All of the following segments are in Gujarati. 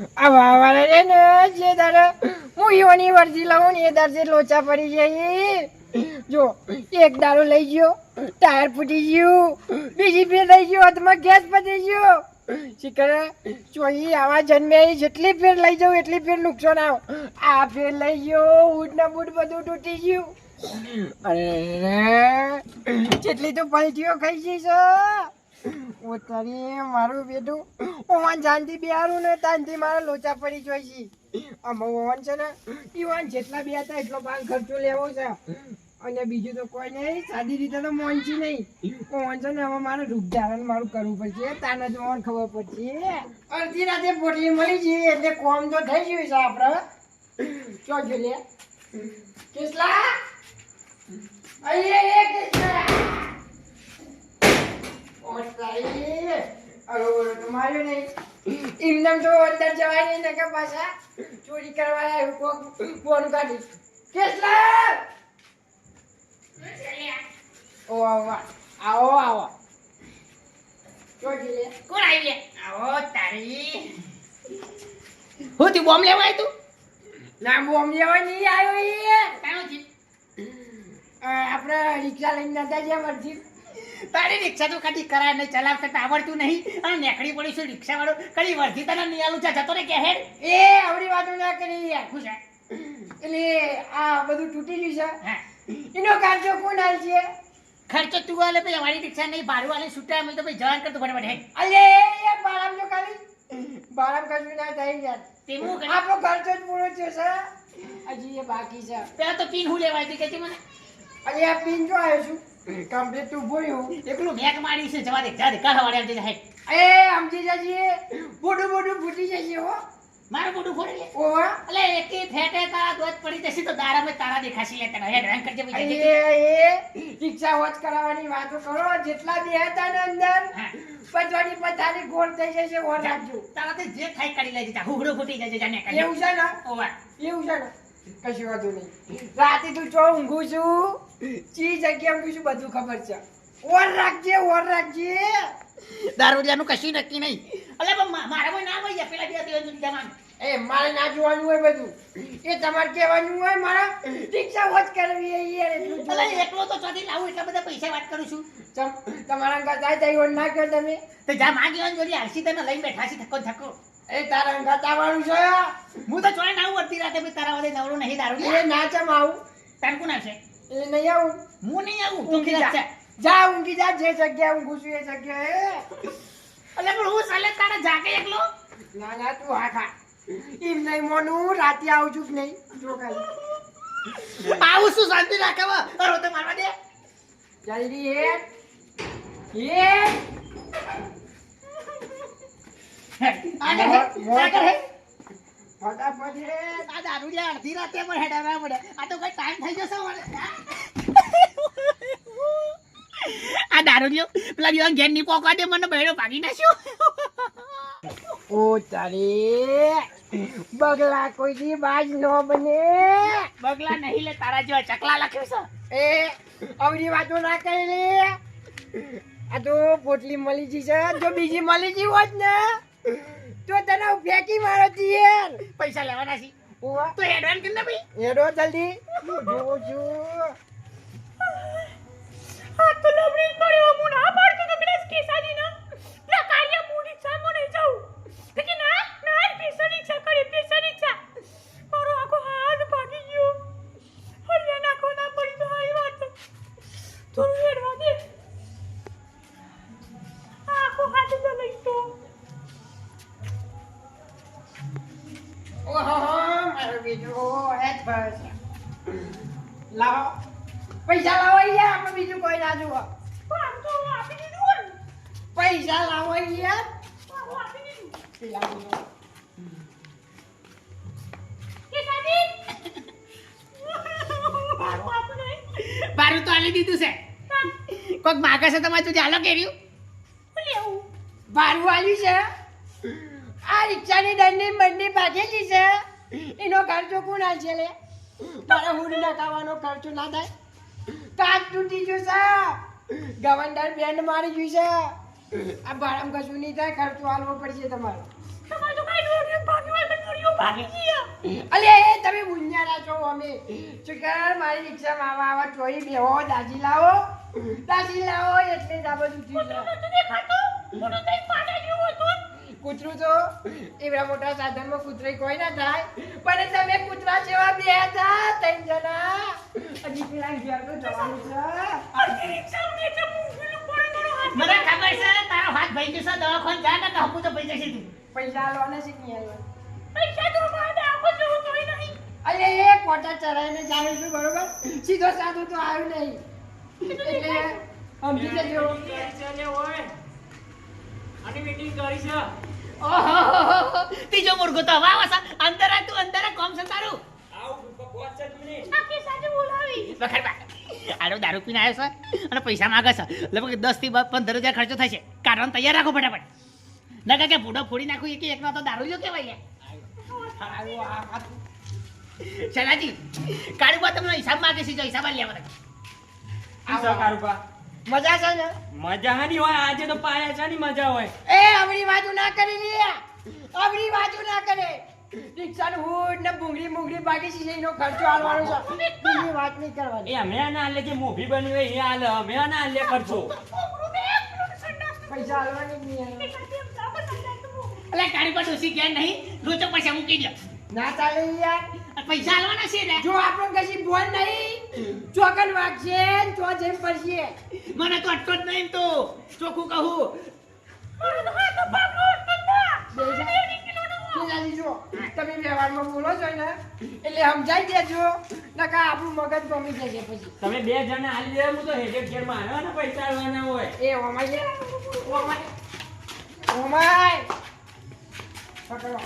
આ જન્મે જેટલી ફેર લઈ જાઉં, એટલી ફેર નુકસાન આવ. આ ફેર લઈ ગયો ઊંટ ના બધું તૂટી ગયું. અરે જેટલી તો પલટીઓ ખાઈ જઈશ ઉતારી મારું બેટું ઓવાન જાનથી બિહારું ને તાનથી મારા લોચા પડી જોઈ છે. આમાં ઓવાન છે ને ઈવાન જેટલા બે હતા એટલો ભાગ ખર્ચો લેવો છે. અને બીજું તો કોઈ નહીં, સાદી રીતે તો મોંચી નહીં. ઓવાન છે ને, હવે મારે રૂપધારણ મારું કરવું પડશે, તાને જ ઓવાન ખબર પડશે. અડધી રાતે પોટલી મળી છે એટલે કોમ તો થઈ ગયું છે આપણે ચો જો લે કેટલા અહીંયા એક કેટલા ઓસાઈ અરે તમારે નહીં એમનેમ તો અંદર જવાય નહીં ને કે પાછા ચોરી કરવા આવ્યું કોક ફોન કાઢી કેટલા ઓ આવો આવો આવો ચોરી લે કોણ આવી લે આવો તારી હું તું બોમ્બ લેવા આવ્યું ના બોમ લેવા નહીં આવ્યો એ આપણે રિક્ષા લઈને નતા જ્યાં મરજી તારી રિક્ષા તો કદી કરાય નહીં ચલાવશે તો આવડતું નહીં. અને નેકડી પડીશું રિક્ષા વાળો કદી વર્ધી તને નિયાલું છે જતો રે કે હેડ. એ આવડી વાતો ના કરી આખું છે એટલે આ બધું તૂટી ગયું છે. એનો કાચો કોણ હાલ છે ખર્ચો તું આલે ભાઈ અમારી રિક્ષા નહીં ભાડું આલે છૂટા અમે તો ભાઈ જવાન કરતો ફટાફટ હેડ. અલે એ બારામ જો ખાલી. બારામ કશું ના થાય યાર. તે હું આપણો ખર્ચો જ પૂરો છે છે. હજી એ બાકી છે. પેલા તો પીન હું લેવાય હતી કે મને? અલે આ પીન જો આવ્યો છું. કમ્પ્લીટ તું ભોયું એકલું મેક મારી છે જવા દે જા દે કાઢા વાળે આવજે એ આમજી જાજી બોડું બોડું ફૂટી જશે હો. મારું મોઢું ફોડી લે ઓવા અલે એકી ફેટે તારા દોત પડી જશે તો દારામાં તારા દેખાશે લે તને હેડ રંગ કરજે અલે પછી એ રિક્ષા હોત કરાવવાની વાતો કરો જેટલા બે હતા ને અંદર હા. પથારી ગોળ થઈ જશે ઓર રાખજો. તારાથી જે થાય કરી લેજે જા હુગડો ફૂટી જશે જાને કરી એવું છે ને? ઓવા એવું છે ને? કશું વાંધો નહીં. રાતે તું ચો ઊંઘું છું? ચી જગ્યા છું બધું ખબર છે? ઓર રાખજે ઓર રાખજે. દારૂડિયાનું કશું નક્કી નહીં. અલે પણ મા- ના હોય પેલા બે દિવસ જવાનું એ મારે ના જોવાનું હોય બધું. એ તમારે કહેવાનું હોય મારા રિક્ષા વોચ કરવી યાર અલે એકલો તો ચોથી લાવું એટલા બધા પૈસા વાત કરું છું. તમારા થાય તઈ ના કહો તમે. તો જા માંગી હોય જોડી આરસી તમે લઈને બેઠા છે ને એ તારા આવવાનું છે? હું તો ના આવું અડધી રાતે તારા વાળે નવરો નહીં દારૂ એ ના ચમ આવું. તારકું કોણ આવશે? એ નહીં આવું. હું નહીં આવું? તું ઊંઘી જા. જા ઊંઘી જા. જે જગ્યા ઊંઘું છું એ જગ્યાએ. અલે પણ હું સલે તારે જાગે એકલો? ના ના તું હા ખા. એમ નહીં મોનું રાતે આવું છું કે નહીં? જો કાલ આવું શું શાંતિ રાખવા? અરે તો મારવા દે. જલ્દી હે હેડ. આગળ આગળ હેડ. ફટાફટ આ દારૂડિયા અડધી રાતે પણ હેડાવવા પડે. આ તો કઈ ટાઈમ થઈ જશે આ દારૂડિયો પેલા બીજા ઘેરની પોકવા દે મને બહેરો ભાગી નાખ્યો. ઓ તારે બગલા કોઈ દી બાજ ન બને. બગલા નહીં લે તારા જેવા ચકલા લખ્યું છે. એ અવડી વાતો ના કરી લે. આ તો પોટલી મળી જી છે. જો બીજી મળી જી હોત ને તો તને ફેંકી મારો યાર. પૈસા લેવાના છે. તો એડવાન્સ કરી ભાઈ? હેડો જલ્દી. જોઉં છું. આ તો લોબડી પડ્યો હું ના પાડતો તો પેલા કેસાજી ના. લાવો. પૈસા લાવો અહીંયા, આપણે બીજું કોઈ ના જુઓ. પૈસા લાવો અહીંયા. મારું તો આલી દીધું છે. કોઈક માગે છે તમારે તું ચાલો કેર્યું ભાડું આવ્યું છે. આ રિક્ષાની દંડની મંડી બાંધેલી છે. એનો ખર્ચો કોણ છે લે મારા હુડ નખાવાનો ખર્ચો ના થાય. કાચ તૂટી ગયું છે. ગવંડર બેન્ડ મારી ગયું છે. આ ભાડામાં કશું નહીં થાય ખર્ચો આલવો પડશે તમારો. અલે તમે ગુંજારા છો અમે. ચુકર મારી રિક્ષામાં આવા આવા ચોરી બેહો દાજી લાવો. દાજી લાવો એટલે જ આ છે કૂતરો નતું દેખાતો? કૂતરો તો એક પાડા જેવો હતો? કૂતરું તો એવડા મોટા સાધનમાં કૂતરે કોઈ ના થાય. પણ તમે કૂતરા જેવા બે હતા ત્રણ જણા. હજી પેલા ઘેર તો જવાનું છે. મને ખબર છે તારો હાથ ભાઈ ગયો છે દવાખાને જા ને તો હું તો પૈસા છે તું. પૈસા લો છે કે નહીં પૈસા તો મારે આખો જો તોય નહીં. અરે એ કોટા ચડાઈને જાઉં છું બરોબર? સીધો સાધો તો આવ્યું નહીં. એટલે સમજી જજો. ઓહો. ત્રીજો મુર્ગો તો હવા વાસા અંદર આ તું અંદર આ. કોમ છે તારું? આખી સાથે બોલાવી. વખત બા. આડો દારૂ પીને આવ્યો છે અને પૈસા માગે છે. લગભગ દસથી પંદર હજાર ખર્ચો થશે. કારણ તૈયાર રાખો ફટાફટ. ના કે ભૂડો ફોડી નાખું એક એકનો તો દારૂ જો કેવાય આવું આ આ શલાજી કાળું બા તમને હિસાબ માગે છે જો હિસાબ લેવા મજા છે ને? મજા હાની હોય? આજે તો પાયા છે ની મજા હોય. એ આપણી બાજુ ના કરી ની આપણી બાજુ ના કરે. રિક્ષાનું હુડ ને ભૂંગળી મુંગળી બાકી છે એનો ખર્ચો આલવાનો છે. બીજી વાત નહીં કરવાની. એ અમે ના આલે જે મોભી બન્યું હોય એ આલે અમે ના આલે ખર્ચો પૈસા આલવાની નહીં એટલે કાળી બા ડોસી ગયા નહીં. લોચો પૈસા મૂકી દે. ના ચાલે યાર. પૈસા આલવાના છે ને? જો આપણો કશી બોલ નહીં ચોકન વાગશે ને ચો જેમ પડશે. મને તો અટકો જ નહીં તો. ચોખ્ખું કહું. તો તો તમે વ્યવહારમાં બોલો છો ને એટલે સમજાઈ દેજો. નકા આપણું મગજ ગમી જશે પછી. તમે બે જણા હાલી દે હું તો હેડે ઘેર મારવાના પૈસા આવવાના હોય. એ oh my. Oh my. Oh my. પકડો.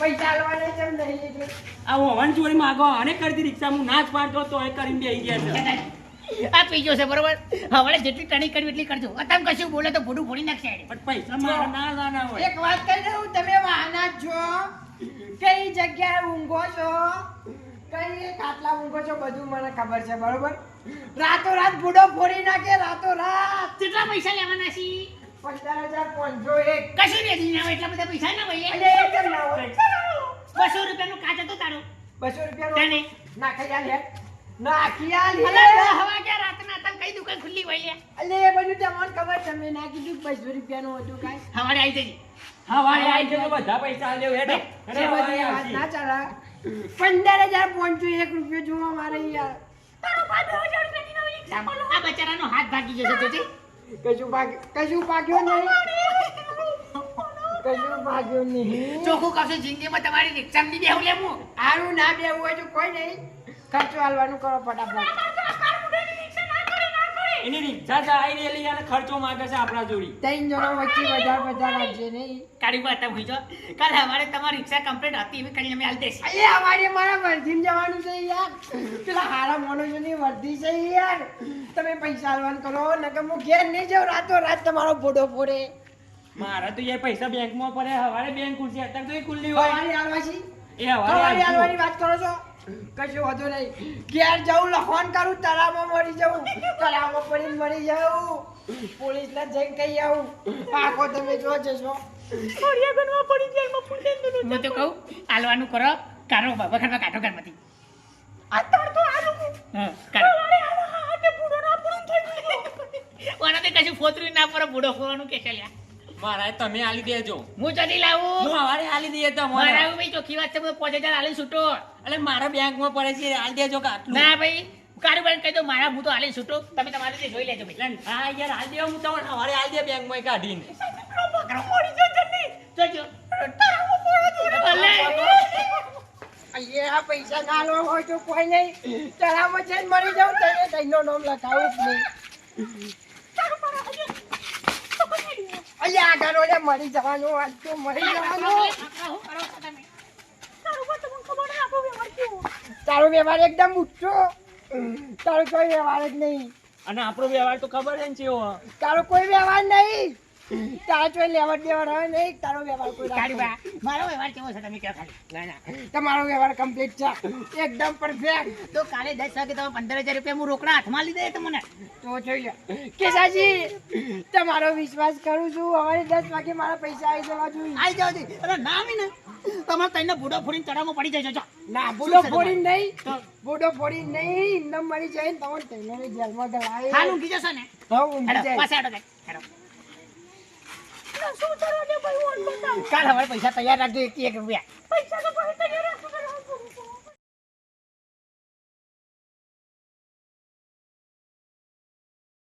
પૈસા આલવાના છે નહીં એટલે આ હોવન ચોરી માગો અને કરતી રિક્ષા હું ના જ પાડતો તો એ કરીને બેસી ગયા છે. આ પીજો છે બરોબર? હવે જેટલી ટણી કરવી એટલી કરજો. અત્યારે કશું બોલે તો ભૂડું ફોડી નાખશે પણ પૈસા મારા ના હોય. એક વાત કહી દઉં તમે વાહના જ છો. કઈ જગ્યાએ ઊંઘો છો? કઈ ખાટલા ઊંઘો છો બધું મને ખબર છે બરોબર? રાતો રાત ભૂડો ફોડી નાખે રાતો રાત કેટલા પૈસા લેવાના છે પંદર હજાર પાંચસો એક. કશું વેચી ના હોય એટલા બધા પૈસા ના હોય ના હોય? બસો. રૂપિયાનું કાચ હતું તારું. બસો રૂપિયા નાખી આલ હે. નાખી આલ હે. હવા કે રાતના તને કઈ દુકાન ખુલ્લી હોય લે અલે એ બધું તમને ખબર તમે ના કીધું કે બસો રૂપિયાનું હતું કાંઈ. હવારે આવી જજે. બધા પૈસા હેડો. બધી વાત ના આવશે. પંદર હજાર પાંચસો એક રૂપિયો જોવા મારે યાર તારો ભાઈ હજાર રૂપિયાની નવી આ બચારાનો હાથ ભાગી જશે જોજે. કશું ભાગ કશું ભાગ્યો નહીં. કશું ભાગ્યો નહીં. ચોખ્ખું કશું જિંદગીમાં તમારી રિક્ષા ની બેહું લેવું? આરું ના બેવું હોય તો કોઈ નહીં. ખર્ચો હાલવાનું કરો ફટાફટ. આ કાર ઉડાડી રિક્ષા ના કરે, ના કરે. એની રિક્ષા ચાલી રેલી અને ખર્ચો માંગે છે આપણા જોડી. ત્રણ જણા વચ્ચે વધારે વધારે રાખજે નહીં. કાળી વાત તમે જો કાલ અમારે તમારી રિક્ષા કમ્પ્લીટ હતી એવી કરીને અમે હાલ દેશે અરે અમારે મારા વર્ધીને જવાનું છે. પેલા હારા માણસોની વર્ધી છે યાર. તમે પૈસા હાલવાનું કરો નકર હું ઘેર નહીં જાઉં રાતો રાત તમારો ફોટો ફોડે. મારા તો યાર પૈસા બેંકમાં પડે હવારે બેંક ખુલશે અત્યારે તો એ ખુલ્લી હોય. સવારે હાલવા એ હવારે હાલવાની વાત કરો છો? કશું વાંધો નહીં. ઘેર જવું લખવાન કરું તળાવમાં મરી જવું તળાવમાં પડીને મરી જાઉં. પોલીસને જઈને કહી આવું. આખો તમે જો જશો. કોરિયા બનવા પડી દે દે. તો કહું હાલવાનું કરો કારો વખતમાં કાઢો ઘરમાંથી. ના પૂરું થઈ ગયું. ઓનાથી કશું ફોતરું ના પડે બુડો ફોવાનું કે છે લ્યા. મારા તમે આલી દેજો. હું ચડી લાવું? હું હવારે આલી દઈએ મારા તમારે ભાઈ ચોખ્ખી વાત છે બધું પાંચ હજાર આલી છૂટો. એટલે મારા બેંકમાં પડે છે આલી દેજો કે આટલું. ના ભાઈ કારું કહી દો મારા હું તો આલી છૂટો. તમે તમારે રીતે જોઈ લેજો ભાઈ. હા યાર હાલ દેવા હું તમને હવારે આલી દે બેંકમાં કાઢીને. પેલો બકરો મરી જાય જલ્દી. જોજો. અહીંયા પૈસા ગાળવા હોય તો કોઈ નહીં. તળાવમાં જઈને મરી જાઉં તને તઈનો નામ લખાવું જ નહીં. અહીંયા આગળ ઓલે મરી જવાનું આજ તો મરી જવાનું. તારું ના વ્યવહાર એકદમ ઊંચો. તારો કોઈ વ્યવહાર જ નહીં. અને આપણો વ્યવહાર તો ખબર છે ને તારો કોઈ વ્યવહાર નહીં. તારો કોઈ લેવડ હોય નહીં તારો વ્યવહાર કોઈ કાળી બા. મારો વ્યવહાર કેવો છે તમે કહો ખાલી. ના ના. તમારો વ્યવહાર કમ્પ્લીટ છે. એકદમ પરફેક્ટ તો કાલે દસ વાગે તમે પંદર હજાર રૂપિયા હું રોકડા હાથમાં લીધે તમને તો જોઈએ કેસાજી તમારો વિશ્વાસ કરું છું. અમારે દસ વાગે મારા પૈસા આવી જવા જોઈએ. આવી જાવ જી અરે ના આવી ને. તમારે તઈને બુડો ફોડીને ચડામાં પડી જજો ના બુડો ફોડી નહીં? બુડો ફોડી નહીં. ઇન્દમ મળી જાય ને તમને જેલમાં દળાય હાલ ઊંઘી જશો ને? હા ઊંઘી જાય. પાસે હેડો જાય હેડો શું કરવા દે ભાઈ ઓન બતાવ કાલ હવે પૈસા તૈયાર રાખજો એક એક રૂપિયા પૈસા તો તૈયાર રાખો